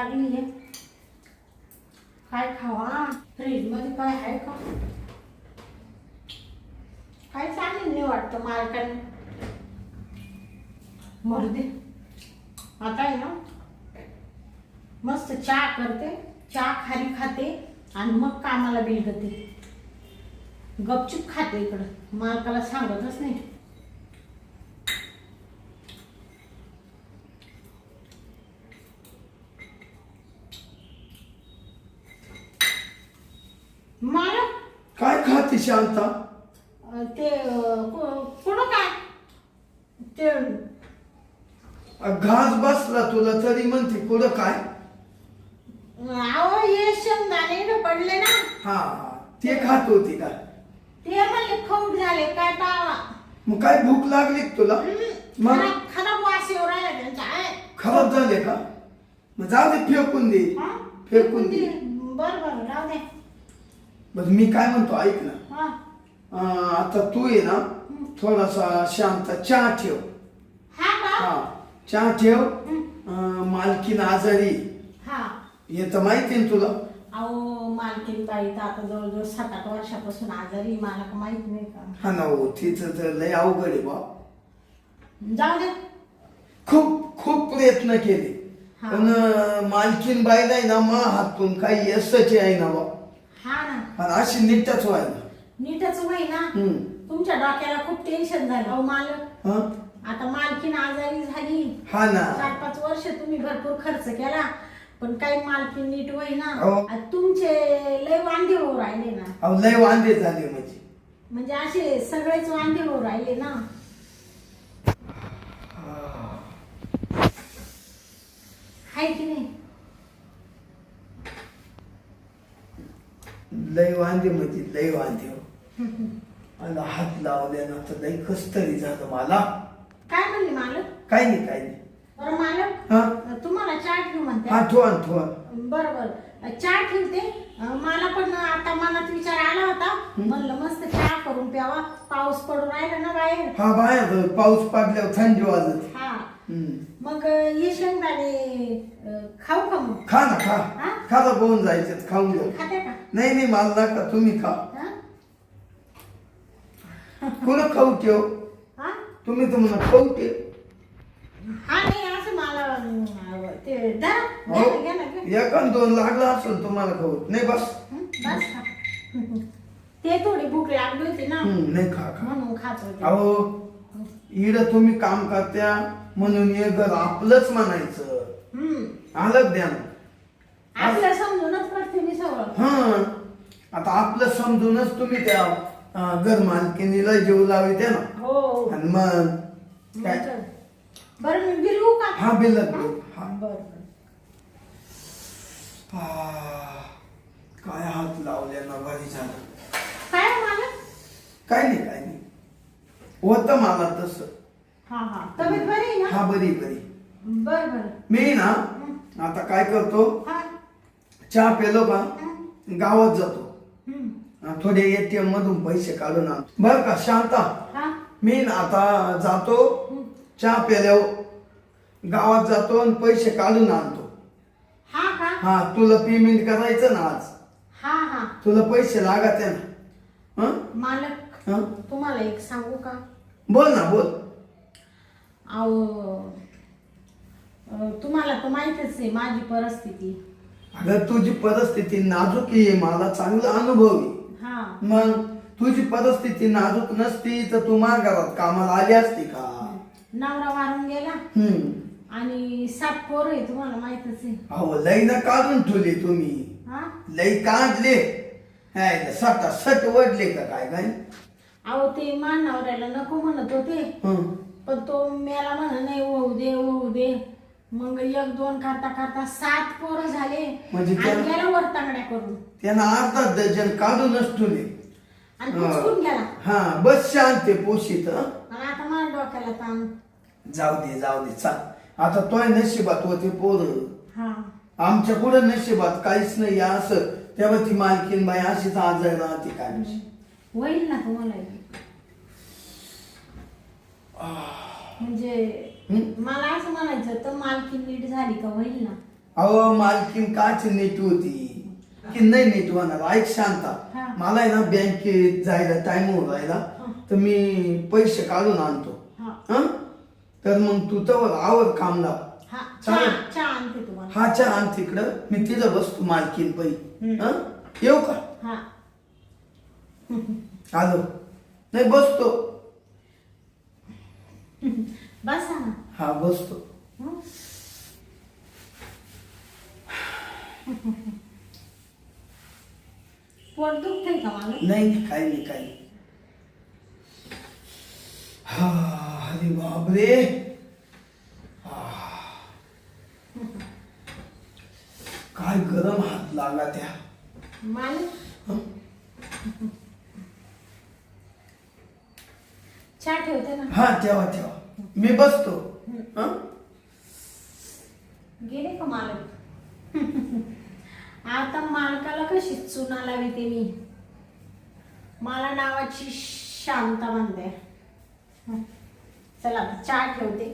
लागली आहे काय खावा? फ्रीजमध्ये काय आहे का? काय चालेल नाही वाटतं मालकाने. मर्दी आता आहे ना? मस्त चहा करते. चहा खारी खाते आणि मग कामाला बिलगते गपचूप खाते इकडं. मालकाला सांगतच नाही. मालक काय खाते शांता? अं, ते अं, कु- कुठं काय? ते घास बसला तुला तरी म्हणते कुठं काय? हे शेंगदाणे पडले ना. हा ते खात होती का? ते म्हणले खौट झाले काय पावा. मग काय भूक लागली का तुला? मग? खराब खराब वास येऊ राहिला त्यांचा आहे. खराब झाले का? मग जाऊ दे फेकून दे. हा? फेकून दे. बरं बरं राहू दे. बस मी काय म्हणतो ऐक ना. हा. अं, आता तू ये ना थोडासा शांत चहा ठेव. हा का? हा चहा ठेव. हं. अं, मालकीन आजारी. हा. येतं माहिती ना तुला. अहो मालकीन बाई तर आता जवळजवळ सात आठ वर्षापासून आजारी मला का माहीत नाही का. हा ना हो तिचं तर लय अवघड आहे बा. जाऊ दे. खूप खूप प्रयत्न केले. हा. पण अं, मालकीन बाईला आहे ना मा हातून काही यशच आहे ना बा. हा ना. आणि अशी नीटच व्हायला. नीटच होई ना हम्म. तुमच्या डोक्याला खूप टेन्शन झालं. अहो मालक. हा? आता मालकीन आजारी झाली. हा ना. चार पाच वर्ष तुम्ही भरपूर खर्च केला. पण काही मालकी नीट होई ना. आता तुमचे लय वांदे होऊ राहिले ना. अहो लय वांदे झाले म्हणजे म्हणजे असे सगळेच वांदे होऊ राहिले ना. हाय की नाही? लय वांदे म्हणजे लय वांदे हो. मला हात लावल्यानं तर लय कस तरी झालं मला. काय म्हणले मालक? काही नाही काही नाही. बरं मालक हा? तुम्हाला चाट घेऊ म्हणते. हा ठेवा ना, ठेवा बरं बरं. चहा ठेवते. अं, मला पण आता मनात विचार आला होता. म्हणलं मस्त चहा करून प्यावा. पाऊस पडून राहिला ना बाहेर. हा बाहेर पाऊस पडल्यावर थंडी वाजत. मग हे शेंगदाणे खाऊ का मग? खा ना खा. हा? खा ना बोन जायचं खाऊन घेऊ. खाते का? नाही नाही मला नका तुम्ही खा. हा? कोण खाऊ ठेव? हा? तुम्ही तर म्हणा खाऊ ठेव. हा नाही असं मला अं, ते धरा. हो. घ्या ना, घ्या ना, घ्या. एक आणि दोन लागला असेल तुम्हाला खाऊ. नाही बस. हं, बस खा. ते थोडी भूक लागली होती ना. हम्म, नाही खा खा. म्हणून खात होते. अहो इड तुम्ही काम करत्या म्हणून हे घर आपलंच म्हणायचं. हम्म. आलं द्या आपलं समजूनच करते मी सगळं. हा. आता आपलं समजूनच तुम्ही त्या अं, घर मालकिनीला जेव लावित्या ना. हो. आणि मग काय. बरं मी का? हा बिल. हा? बरं बरं. आ, काय हात लावल्या ना बरी झालं काय मला काय नाही काय होतं मला तसं. हा हा. तब्येत बरी आहे ना? हा बरी बरी बर बर. मी ना आता काय करतो? हा. चहा पेलो का गावात जातो. हं. थोडे एटीएम मधून पैसे काढून आणतो. बर का शांता. हा. मी ना आता जातो. चहा प्याल्यावर गावात जातो आणि पैसे काढून आणतो. हा का हा तुला पेमेंट करायचं ना आज. हा हा. तुला पैसे लागत आहे ना. हं? मालक हं? तुम्हाला एक सांगू का? बोल ना बोल. अहो अं, तुम्हाला तर माहितच आहे माझी परिस्थिती. अगं तुझी परिस्थिती नाजूक आहे मला चांगला अनुभव आहे. हा. मग तुझी परिस्थिती नाजूक नसती तर तू घरात कामाला आली असती का? नवरा वारून गेला. हम्म. आणि सात पोर आहे तुम्हाला माहितच आहे. अहो लई ना काढून ठेवले तुम्ही. हा? लई काढले. हाय, सट सट वडले का काय काय अहो ते मान नवऱ्याला नको म्हणत होते. हं. पण तो मेला म्हण नाही होऊ दे होऊ दे. मग एक दोन करता करता सात पोरं झाले. म्हणजे त्या- गेला वर तांगड्या करून. त्यांना अर्धा डझन काढूनच ठेवले. आणि हा. गेला. हा बस शांत पोशीत हं? आणि आता माझ्या डोक्याला ताण. जाऊ दे जाऊ दे चाल. आता तोय नशिबात होते पोर. हा. आमच्या पुढे नशिबात काहीच नाही असं. तेव्हा ती मालकीन बाई अशीच आजार राहते काय होईल ना तुम्हाला म्हणजे? मला असं म्हणायचं तर मालकी नीट झाली का होईल ना अहो मालकीन काच नीट होती की नाही नीट होणार ऐक हा. शांता मला आहे ना बँकेत जायला टाइम होत राहिला. तर मी पैसे काढून आणतो हा हं? तर मग तू तर आवर काम लाव हा चालेल. चहा आणते तुम्हाला हा चहा आण तिकडं मी तिथं बसतो मालकीन पै. हं? येऊ का हा आलो. नाही बसतो. बसा. ना हा बसतो? पोट दुखतंय का मला नाही काही नाही काही नाही. हा अरे बापरे. हा. काय गरम हात लागा त्या. मालिक? हं? चहा ठेवते ना. हा ठेवा ठेवा. मी बसतो. हं? गेले का मालक? आता मालकाला कशी चुना लावते मी? मला नावाची शांता म्हणते. चला चहा ठेवते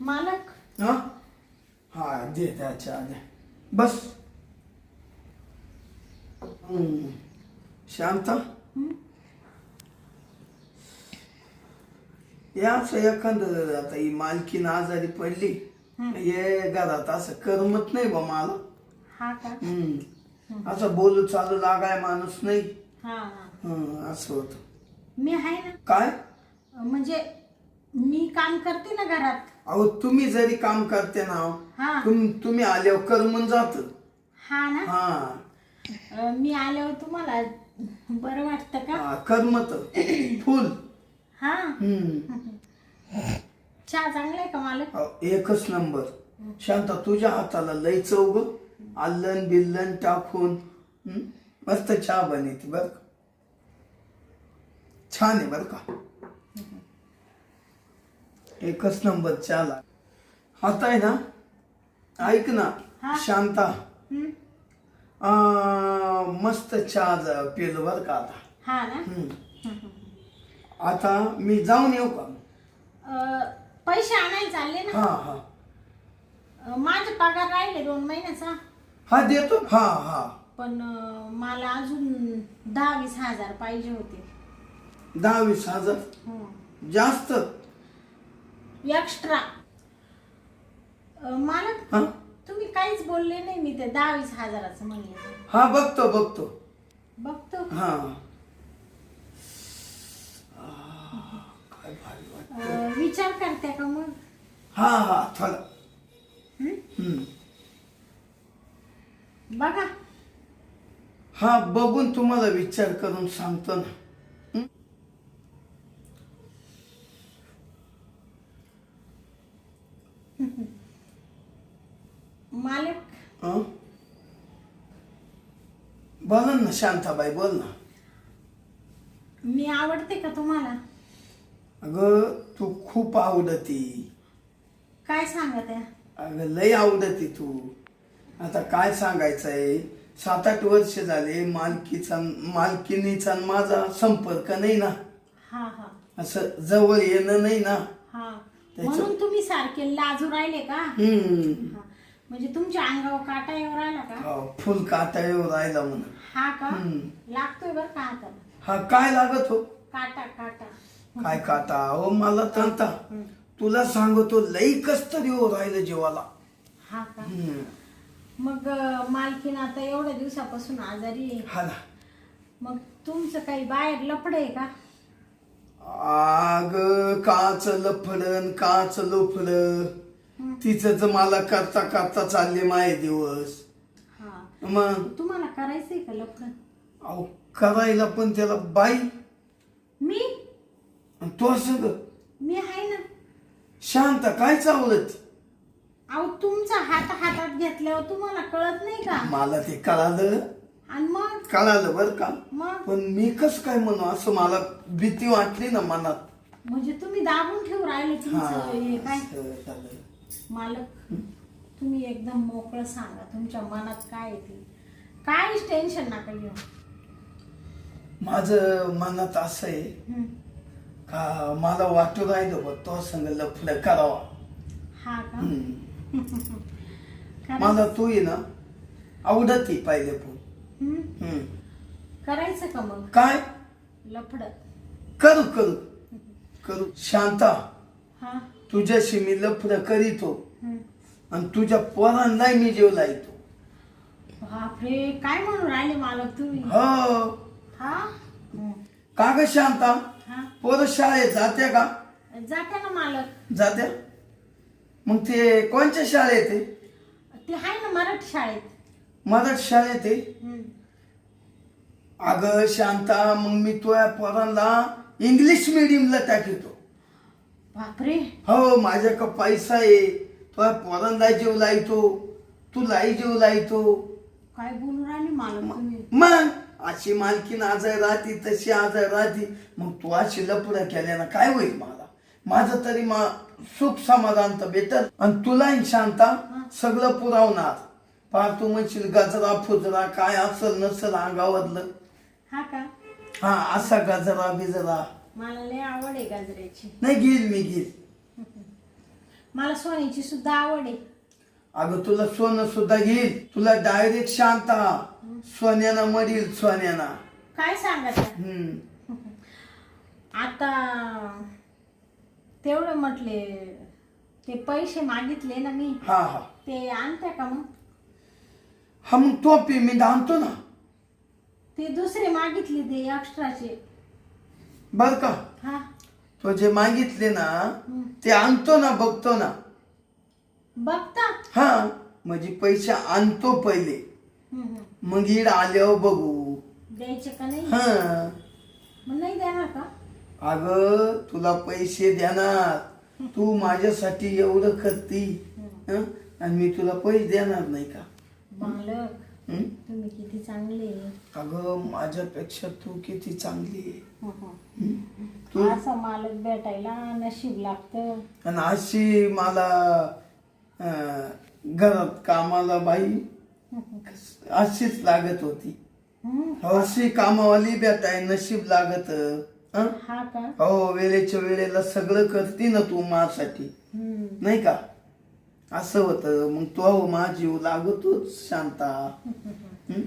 मालक हं? हा दे त्या चहा दे बस. शांता? या असं एखादं आता ही मालकीन आजारी पडली हं. घरात असं करमत नाही बा मला. हा का? हम्म. असं बोलू चालू लागाय माणूस नाही. हा हा. हं, असं होत. मी आहे ना. काय? म्हणजे मी काम करते ना घरात. अहो तुम्ही जरी काम करते ना हा. तुम तुम्ही आल्यावर करमून जात. हा ना? हा. अं, मी आल्यावर तुम्हाला बरं वाटतं का? हा, करमत. फुल. हा? हम्म. चहा चांगला आहे का मालक? अहो, एकच नंबर. शांता तुझ्या हाताला लय चौग आल्लन बिल्लन टाकून हम्म, मस्त चहा बनते बर का. छान आहे बर का. एकच नंबर चहाला आता आहे ना ऐक ना हा. शांता? आ, मस्त चहा पिलो बर का आता. हा ना? हम्म. आता मी जाऊन येऊ का? अं, पैसे आणायला चालले ना? हा हा. अं, माझे पगार राहिले दोन महिन्याचा. हा देतो. हा हा. पण अं, मला अजून दहा वीस हजार पाहिजे होते. दहा वीस हजार? हं. जास्त? एक्स्ट्रा. हा? तुम्ही काहीच बोलले नाही मी ते दहा वीस हजाराचं म्हणले. हा बघतो बघतो. बघतो. हा. आ, काय भारी वाटत अं, विचार करते का मग? हा हा थोडा. हं? हम्म. बघा. हा बघून तुम्हाला विचार करून सांगतो ना. मालक. हं? बोला ना शांताबाई बोल ना. मी आवडते का तुम्हाला? अगं तू खूप आवडती. काय सांगत आहे अगं लय आवडती तू. आता काय सांगायचंय? सात आठ वर्ष झाले मालकीचा मालकिनीचा न माझा संपर्क नाही ना. हा हा. असं जवळ येणं नाही ना. हा. त्याच्या- म्हणून तुम्ही सारखे लाजू राहिले का? हम्म. हा. म्हणजे तुमच्या अंगावर काटा येऊ राहिला का? हो, फुल काटा येऊ राहिला म्हणून. हा का. लागतोय बर का हाताला हा काय लागत हो? काटा काटा. काय काटा? हो मला तंता. तुला सांगतो लई कस तरी हो राहिलं जीवाला. हा का? हम्म. मग अं, मालकीन आता एवढ्या दिवसापासून आजारी आहे. हा ना. मग तुमचं काही बाहेर लपड आहे का? आग काच लफडन काच लोफड. हम्म. तिच मला करता करता चालले माये दिवस. हा. मग? तुम्हाला करायचंय का लफड अहो करायला पण त्याला बाई. मी? आणि तो असं मी आहे ना. शांत काय चावलत अहो तुमचा हात हातात घेतल्यावर तुम्हाला कळत नाही का? मला ते कळालं. आणि मग? कळालं बर का? मग? पण मी कस काय म्हणू? असं मला भीती वाटली ना मनात. म्हणजे तुम्ही दाबून ठेवू राहिले तुमचं हे काय. मालक तुम्ही एकदम मोकळं सांगा तुमच्या मनात काय आहे ते. काहीच टेन्शन नका घेऊ. माझं मनात असं आहे. का मला वाटू राहिलं बघ तो संग लफडं करावा. हा का? मला तू ये ना आवडती पाहिजे पण. हम्म. हम्म. करायचं का मग? काय? लफड. करू करू. करू. शांता हा. तुझ्याशी मी लफडं करीतो. आणि तुझ्या पोरांना मी जेव लायतो बापरे काय म्हणून राहिले मालक तुम्ही? हो. हा. का ग शांता? हा? पोरं शाळेत जाते का? जाते ना मालक. जात्या? मग ते कोणच्या शाळेत आहे? ते आहे ना मराठी शाळेत. मराठी शाळेत आहे? हम्म. अगं शांता मग मी तुझ्या पोरांना इंग्लिश मिडियमला टाकतो. बापरे. हो माझ्याकडं पैसा आहे. तुझ्या पोरांना जीव लायतो. तुलाही जीव लायतो. काय बोलून राहिले तुम्ही? मग? अशी मालकीन आजार राहती तशी आजार राहती. मग तू अशी लपुडा केल्यानं काय होईल मला? माझं तरी मा सुख समाधान तर भेटल. आणि तुलाही शांता सगळं पुरवणार. पार तू म्हणशील गजरा फुजरा काय असल नसल अंगावरलं. हा का? हा असा गजरा बिजरा. मला लय आवड आहे गाजऱ्याची. नाही घेईल मी घेईल. मला सोन्याची सुद्धा आवड आहे. अगं तुला सोनं सुद्धा घेईल. तुला डायरेक्ट शांता सोन्यानं मरील सोन्यानं. काय सांगत? हम्म. आता तेवढं म्हटले ते पैसे मागितले ना मी हा हा. ते आणते का मग? हा मग टोपी मी आणतो ना. ते दुसरे मागितले ते एक्स्ट्राचे बर का हा. तो जे मागितले ना. ते आणतो ना बघतो ना. बघता? हा म्हणजे पैसे आणतो पहिले. हम्म. मग इड आल्यावर बघू. द्यायचे का नाही? हा. मग नाही देणार का? अग तुला पैसे देणार. तू माझ्यासाठी एवढं करती हं? आणि मी तुला पैसे देणार नाही का? मालक हं? तुम्ही किती चांगले. अगं माझ्यापेक्षा तू किती चांगली आहे. हं, हं? हं. असं मालक भेटायला नशीब लागतं आणि अशी मला अं, घरात कामाला बाई अशीच लागत होती हं. अशी कामावाली भेटाय नशीब लागत हं? हा का हो वेळेच्या वेळेला सगळं करते ना तू माझ्यासाठी हं. नाही का असं होतं मग तो माझ जीव लागतोच शांता हं?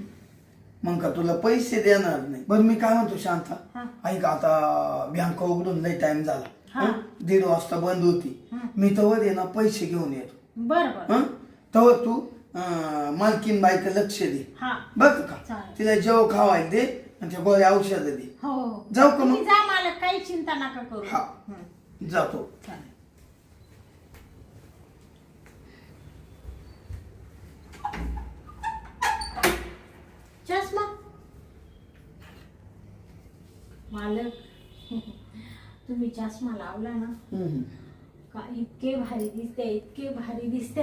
मग का तुला पैसे देणार नाही बरं मी काय म्हणतो शांता हा. ऐक आता बँक उघडून लई टाइम झाला हा. दीड वाजता बंद होती. मी तवर आहे ना पैसे घेऊन येतो बरं बरं हं? तवर तू अं, मालकीन बाईक लक्ष दे हा बघ का चालेल. तिला जेव खावायला दे आणि त्या गोळ्या औषध दे हो हो जाऊ का मग? तुम्ही जा मालक काही चिंता नका करू हा. हं. जातो चालेल चष्मा. मालक. तुम्ही चष्मा लावला ना. का इतके भारी दिसते इतके भारी दिसते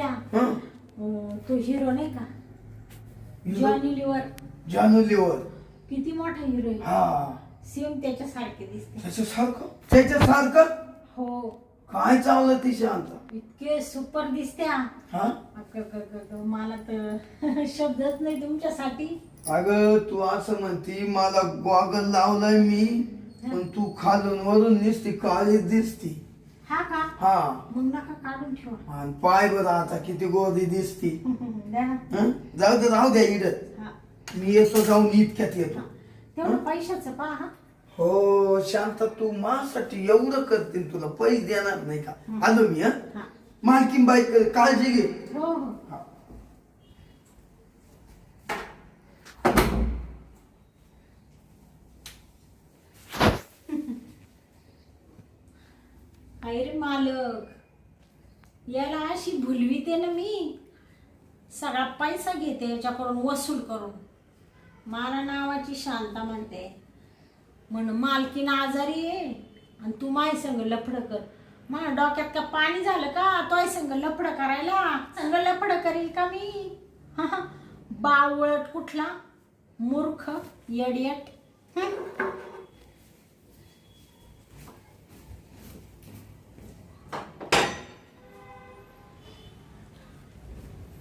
तो हिरो नाही का? जॉनी लिव्हर जानू लिव्हर किती मोठा हिरो आहे. सेम त्याच्यासारखे दिसते. त्याच्यासारखं? त्याच्यासारखं? हो. काय चावलं ती शांत? इतके सुपर दिसते हा? अग, मला तर शब्दच नाही तुमच्यासाठी. अगं तू असं म्हणती मला गॉगल लावलाय मी पण तू खालून वरून दिसती काळी दिसती. हा का? हा. मग नका काढून ठेवा. आणि पाय बरं आता किती गोदी दिसती. द्या ना. हं? जाऊ दे राहू द्या इडत हा. मी येतो जाऊन इतक्यात येतो. तेवढं पैशाचं पहा हा. हो शांत तू माझ्यासाठी एवढं करतील तुला पैसे देणार नाही का? आलो मी हा. मालकीन बाई काळजी घे. हो हो. हा. अरे मालक याला अशी भुलविते ना मी. सगळा पैसा घेते याच्याकडून वसूल करून. मला नावाची शांता म्हणते. म्हण मालकीन आजारी आहे आणि तू माय संग लफडं कर. मा डोक्यात का पाणी झालं का? तोय संग लफडं करायला. संग लफडं करील का मी? बावळट कुठला? मूर्ख येडियट.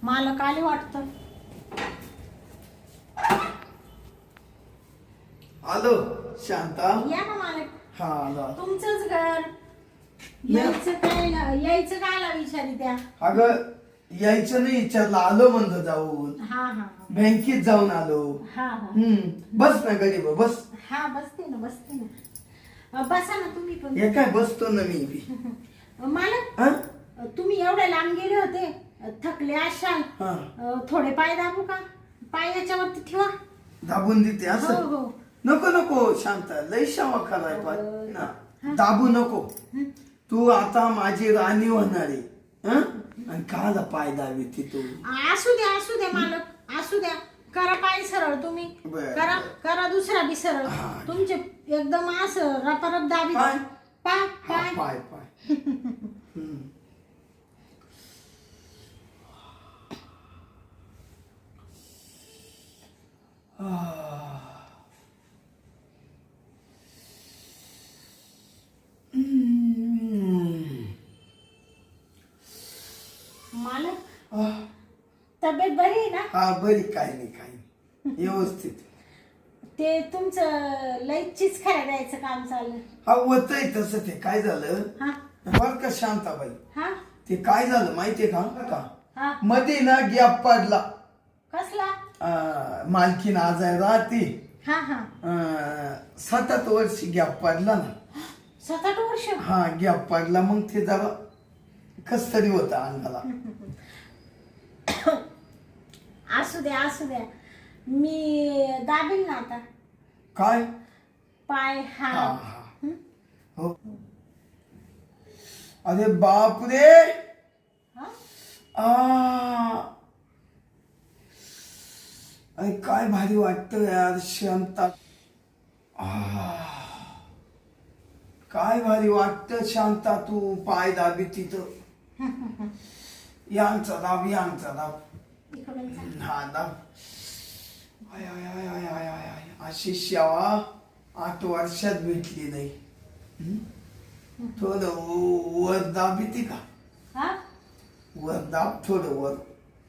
मालक मला काय वाटतं? आलो शांता. या ना मालक. हा आलो. तुमचंच घर. यायचं काय यायचं कायला विचारी त्या? अगं यायचं नाही विचारलं आलो म्हणलं जाऊन. हा हा बँकेत जाऊन आलो. हा हा. हम्म बस ना गरीब बस. हा बसते ना बसते ना. अं, बसा ना तुम्ही पण. हे काय बसतो ना मी बी. अं, मालक हा? अं, तुम्ही एवढे लांब गेले होते अं, थकले असाल. हा. अं, थोडे पाय दाबू का? पाय याच्यावरती ठेवा. दाबून देते हो असं हो. नको नको शांत. लय शावा कराय पण ना. दाबू नको. तू आता माझी राणी होणार आहे. हं? आणि काला पाय दाबी ती. तू असू द्या असू द्या मालक. असू द्या. करा पाय सरळ तुम्ही. बरं, करा. करा दुसरा बी सरळ. हा. तुमचे एकदम असं रपारप दाबी. पाय? पाय हा, पाय. पाय पाय. Ah. मालक. तब्येत बरी आहे ना? हा बरी. काय नाही काय नाही. व्यवस्थित. ते तुमचं लईचीच खऱ्या द्यायचं काम चाललं. हा होतंय तसं ते. काय झालं? हा. बर का शांताबाई. हा? ते काय झालं माहितीये का? का हा. मध्ये ना गॅप पडला. कसला? अं, मालकीन आज आहे राहते. हा हा. अं, सात आठ वर्षी गॅप पडला ना. सात आठ वर्ष? हा गॅप पडला. मग ते जरा कस तरी होता अंगाला. असू द्या असू द्या. मी दाबील ना आता. काय? पाय हा. हा हा. हो? अरे बाप रे हा? आ. अरे काय भारी वाटतं यार शांता. आ. काय भारी वाटतं शांता तू पाय दाबी तिथं. यांचा दाब यांचा दाब. हा दाब आय आय आय आय आय आय आय अशी सेवा आठ वर्षात भेटली नाही? थोडं वर दाब येते का हा वर दाब थोडं वर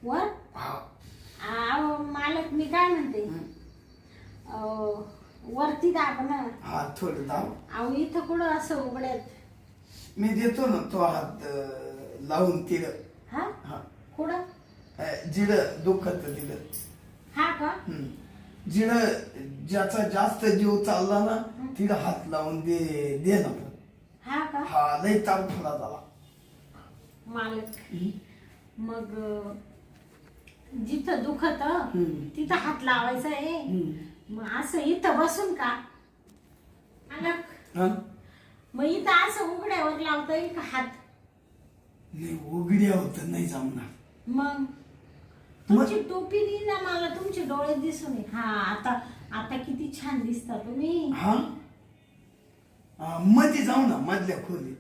वर हा मालक मी काय म्हणते. अहो, वरती दाब ना हा थोडं दाब अहो इथं कुठं असं उघड्यात मी देतो ना तो हात लावून तिला हा? हा. कुठं? जिडं दुखत दिलं हा का. जिडं ज्याचा जास्त जीव चालला ना तिला हात लावून दे दे ना पण. हा का? हा लय ताप फुला झाला. मालक. मग अं, जिथं दुखत हं. तिथं हात लावायचा आहे. मग असं इथं बसून का? मालक. हा? मग इथं असं उघड्यावर लावता येईल का हात? नाही उघड्या होत नाही जमणार. मग? तुमची टोपी नाही ना मला तुमचे डोळे दिसून येईल हा आता आता किती छान दिसता तुम्ही. हा? हा, मध्ये जाऊ ना मधल्या खोलीत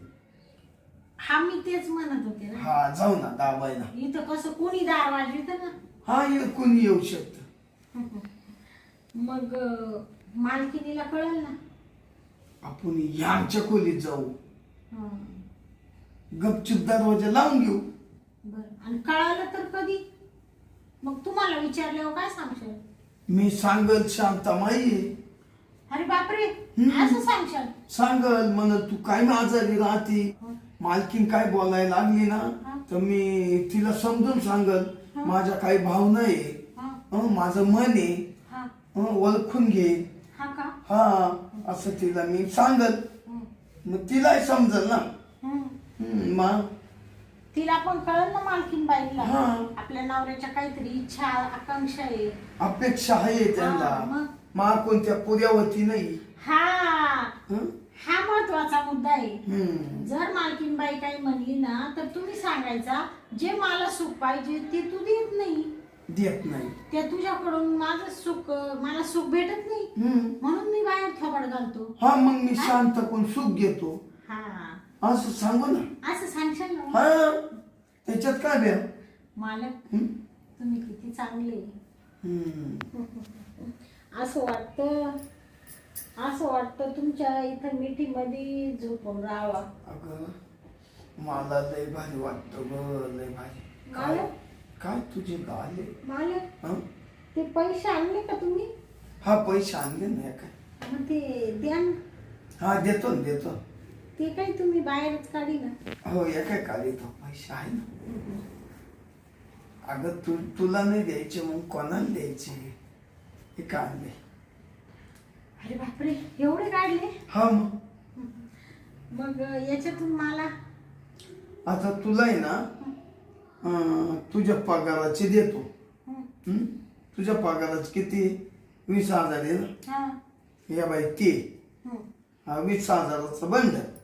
हा मी तेच म्हणत होते ना. हा जाऊ ना दाबायला. इथं कसं कोणी दार वाजवित ना? हा ये कोणी येऊ शकत. मग अं, मालकिनीला कळेल ना? आपण यांच्या खोलीत जाऊ. हं. गपचूप दरवाजा लावून घेऊ. बरं. आणि कळालं तर कधी? मग तुम्हाला विचारल्यावर काय सांगशाल? मी सांगल शांतामाई. अरे बापरे हम्म. असं सांगशाल? सांगल म्हण तू काय आजारी राहते. मालकीन काय बोलायला लागली ना. तर मी तिला समजून सांगल. माझ्या काही भावना आहे. हा. हं, माझं मन आहे. हा. हं, ओळखून घे. हा का? हा असं तिला मी सांगल. हं. मग तिलाही समजल ना. हं. मग? तिला पण कळलं ना मालकीन बाईला. हा. आपल्या नवऱ्याच्या काहीतरी इच्छा आकांक्षा आहे. अपेक्षा आहे हा, त्यांना मग? मा कोणत्या पुऱ्यावरती नाही. हा. हं? हा महत्त्वाचा मुद्दा आहे. जर मालकीन बाई काही म्हणली ना तर तुम्ही सांगायचा जे मला सुख पाहिजे ते तू देत नाही. देत नाही. त्या तुझ्याकडून माझं सुख मला सुख भेटत नाही. म्हणून मी बाहेर थोबड घालतो. हा मग मी शांत कोण सुख घेतो. हा. असं सांगू ना. असं सांगशाल ना. हा. त्याच्यात काय ब्या मालक हं? तुम्ही किती चांगले हं. असं वाटतं असं वाटतं तुमच्या इथं मीटिंगमध्ये झोपून राहावा. अगं मला लय भारी वाटतं ग लय भारी. काय? मला? काय तुझे गाले? मालक हं? ते पैसे आणले का तुम्ही? हा पैसे आणले ना काय मग ते द्या ना. हा देतो ना देतो. ते काय तुम्ही बाहेरच काढी ना. हो या काय काढ येतो पैसे आहे ना. अगं तू तुला नाही द्यायचे मग कोणाला द्यायचे? हे काढले अरे बापरे एवढे काढले? हा मग. मग याच्यातून मला? आता तुला आहे ना अं, तुझ्या पगाराचे देतो. हं, हं? तुझ्या पगाराचे किती? वीस हजार आहे ना? हा, या बाई ते. हं, हा वीस हजाराचा. हं?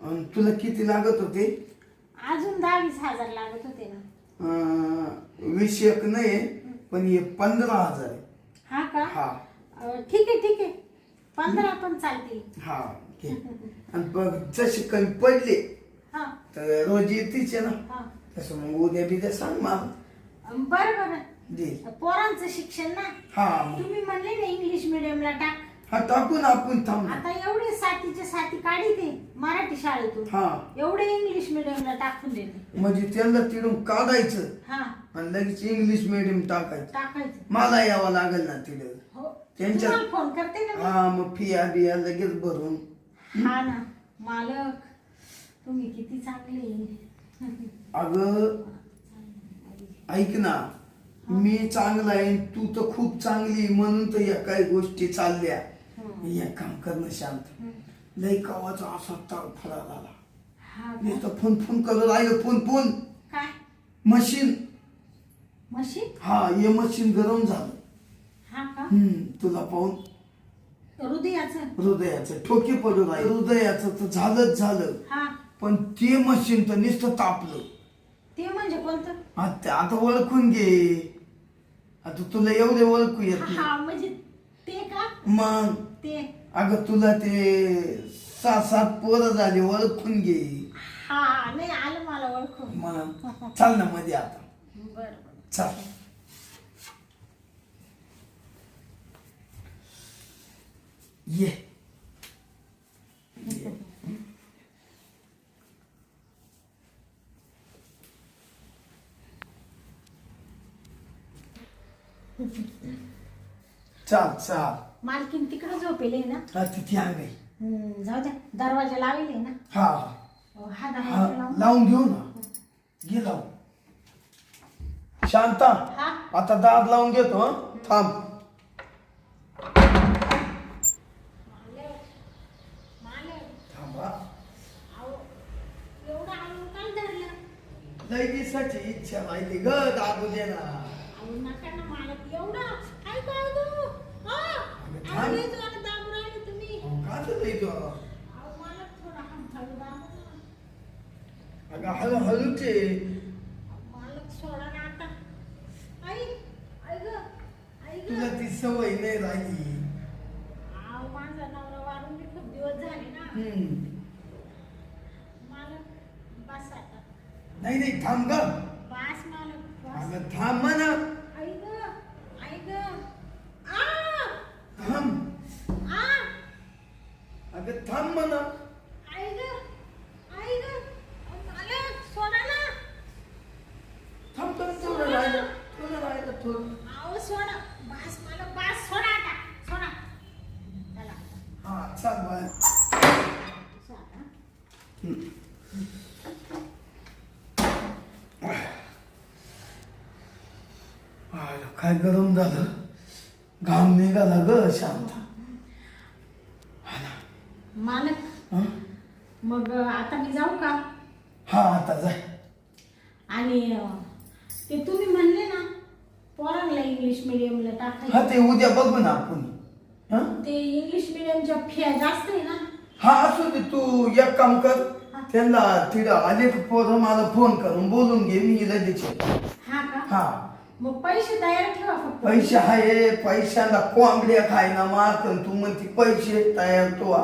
आणि तुला किती लागत होते? अजून दहा वीस हजार लागत होते ना. अं, वीस एक नाही पण हे पंधरा हजार आहे. हा का? हा. अं, ठीक आहे ठीक आहे. पंधरा पण चालतील. हा घे. आणि बघ जसे कमी पडले हा. तर रोज येतेच आहे ना. हा. तसं मग उद्या बिद्या सांग अं, बरं बरं. पोरांचं शिक्षण ना. हा. मग तुम्ही म्हणले ना इंग्लिश मिडियमला टाक. हा टाकून आपण थांब आता एवढे साथीचे साथी काढी ते मराठी शाळेतून. हा. एवढे इंग्लिश मिडियमला टाकून देते म्हणजे त्यांना तिथून काढायचं हा. आणि लगेच इंग्लिश मिडियम टाकायचं. टाकायचं. मला यावं लागेल ना तिथे. हो. त्यांच्या- तुम्हाला फोन करते ना मी. हा मग फिया बिया लगेच भरून. हा ना. मालक तुम्ही किती चांगले अगं ऐक ना. मी चांगला आहे तू तर खूप चांगली आहे, म्हणून तर या काही गोष्टी चालल्या. हं. एक काम करणं शांत. लई कावाचा असा ताळ फळा झाला हा मी? तर फोन फोन करत राहिलो फोन फोन काय? मशीन. मशीन? हा हे मशीन गरम झालं. हा का? हम्म तुला पाहून. हृदयाचं? हृदयाचं. ठोके पडून आहे हृदयाचं तर झालंच झालं. हा. पण ते मशीन तर नुसतं तापलं. ते म्हणजे कोणतं? आता आता ओळखून घे. आता तुला एवढे ओळखू येत नाही. हा म्हणजे ते का? मग? ते. अगं तुला ते सात सात पोरं झाले ओळखून घे. हा नाही आलं मला ओळखून. मग चाल ना मध्ये आता. बरं. चाल. ये. ये. चाल चाल. मालकीन तिकडे झोपेले ना. हा तिथे आहे हम्म, जाऊ द्या. दरवाजा लावेले ना. हा. अहो, हा हा दरवाजा लावून. लावून घेऊ ना. घे लावून. शांता हा. आता दाद लावून घेतो हं? थांब. थांबा. अहो एवढं आणून काय धरलं? लय दिवसाची इच्छा राहिली ग दाबू दे ना अहो नका ना मालक एवढं काय काय गं? हा अगं, थांब. अहो, लय जोरात दाबून राहिले तुम्ही अहो, का तर नाही तो अहो मालक थोडा हळू दाबा ना. अगं हळू हळूच आहे मालक सोडा ना आता आई आई ग आई ग तुला ती सवय नाही राहिली अहो माझा नवरा वारून बी खूप दिवस झाले ना हम्म. मालक बस आता नाही नाही थांब ग बस मालक बस अगं थांब म्हणा आई ग आई ग आ थांब आ अगं थांब म्हणा आई ग आई ग अहो, मालक सोडा ना थांब तर थोडं राहिलं थोडं राहिलं थोडं अहो सोडा बस मालक बस सोडा आता सोडा चला हा चाल बाय सोडा आयला, काय गरम झालं? घाम निघाला ग शांत. मालक हं? मग आता मी जाऊ का? हा आता जाय आणि अं, ते तुम्ही म्हणले ना पोरांना इंग्लिश मिडियमला हा टाकायचं ते उद्या बघू ना आपण. हं? ते इंग्लिश मिडियमच्या फिया जास्त आहे ना? हा असू दे तू एक काम कर. त्यांना तिथं आले पोरं मला फोन करून बोलून घे मी लगेच येतो. हा का? हा. मग पैसे तयार ठेवा फक्त. पैसे आहे पैशाला कोंबड्या खायना माक तू म्हणते पैसे तयार तो हा.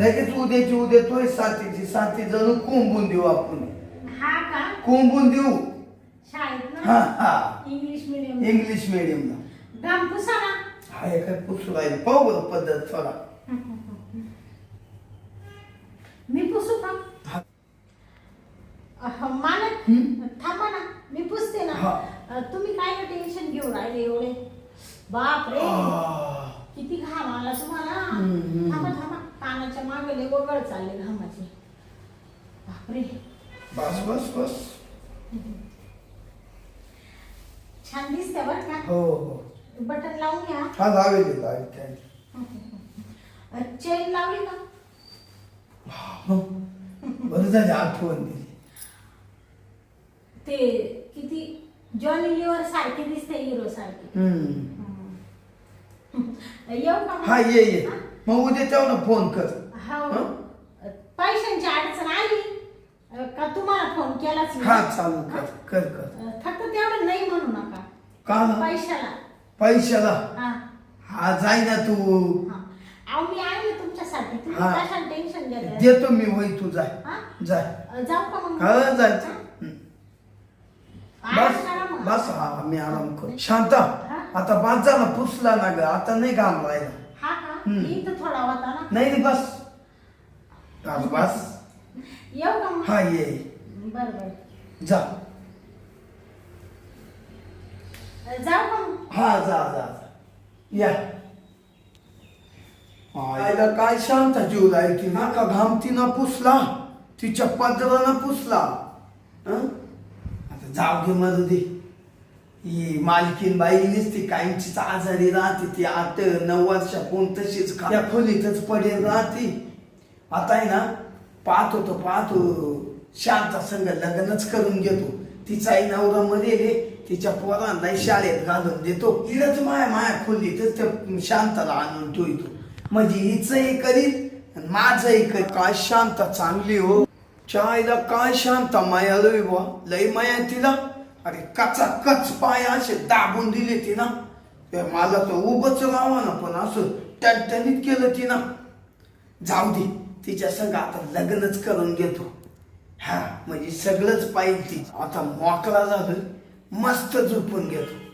लगेच उद्याची उद्या तोय साथीची साथी जणू कोंबून देऊ आपण. हा का? कोंबून देऊ. शाळेत हा ना? हा इंग्लिश मिडियम इंग्लिश मिडियमला गाम पुसा ना हा एका पुसू राहील. पाहू बरं पद्धत थोडा मी पुसू का? हा. अह, मालक हं? थांबा ना. मी पुसते ना. हा. तुम्ही काय टेन्शन घेऊ राहिले एवढे? बाप रे. किती घाम आला तुम्हाला. हम्म. थांबा थांबा. कानाच्या मागे लय वगळ चालले घामाचे. बापरे. बस बस बस. छान दिसते बर का? हो हो. बटन लावून घ्या. हा लावेल लावेल. काय चेन लावली का? हो. बरं झालं आठवण. दिली ते किती जॉनी लिव्हर सारखे दिसते हिरो सारखे. हम्म. येऊ का मग? हा ये ये. मग उद्या तेव्हा फोन कर? पैशांची अडचण आली अ, का तुम्हाला फोन केलाच मी? हा चालू कर कर कर. अ, फक्त तेवढं नाही म्हणू नका. का ना? पैशाला. पैशाला? हा. हा जाय ना तू. हा. अहो मी तुमच्यासाठी. तुम्ही हा. कशाला टेन्शन घेताय? देतो मी वय तू जाय. हा? जाय. अ, जाऊ का मग? हा जाय. हा? बस. बस हा मी आराम कर. शांता? आता बाद झाला पुसला ना ग आता नाही घाम राहिला. हा का? हम्म. मी इथं थोडा होता ना नाही नाही बस. बस बस. येऊ का मग? हा ये. बरं बरं. जा. अ, जाऊ का मग? हा जा जा जा. या. आईला काय शांत जीव ती? ना का घाम तिनं पुसला तिच्या पदरानं पुसला. हं? जाऊ घे मरू दे ही मालकीन बाई ती काहींचीच आजारी राहते ती आठ नऊ वर्षापून तशीच त्या खोलीतच पडेल राहते. आता आहे ना पाहत होतो पाहतो शांता संग लग्नच करून घेतो. तिचा आई नवरा मरेल तिच्या पोरांना शाळेत घालून देतो. इडच माया माया खोलीतच त्या शांताला आणून ठेवतो. म्हणजे हिचंही करील आणि माझंही करील काय शांत चांगली हो. चायला काय शांत माया लई बुवा लय माया तिला. अरे कचा कच पाय असे दाबून दिले तिना ते मला तर उभंच राहावं ना पण असं टणटणीत केलं तिना. जाऊ दे तिच्या संग आता लग्नच करून घेतो. हा म्हणजे सगळंच पाहिजे ती आता मोकळा झालं मस्त झोपून घेतो.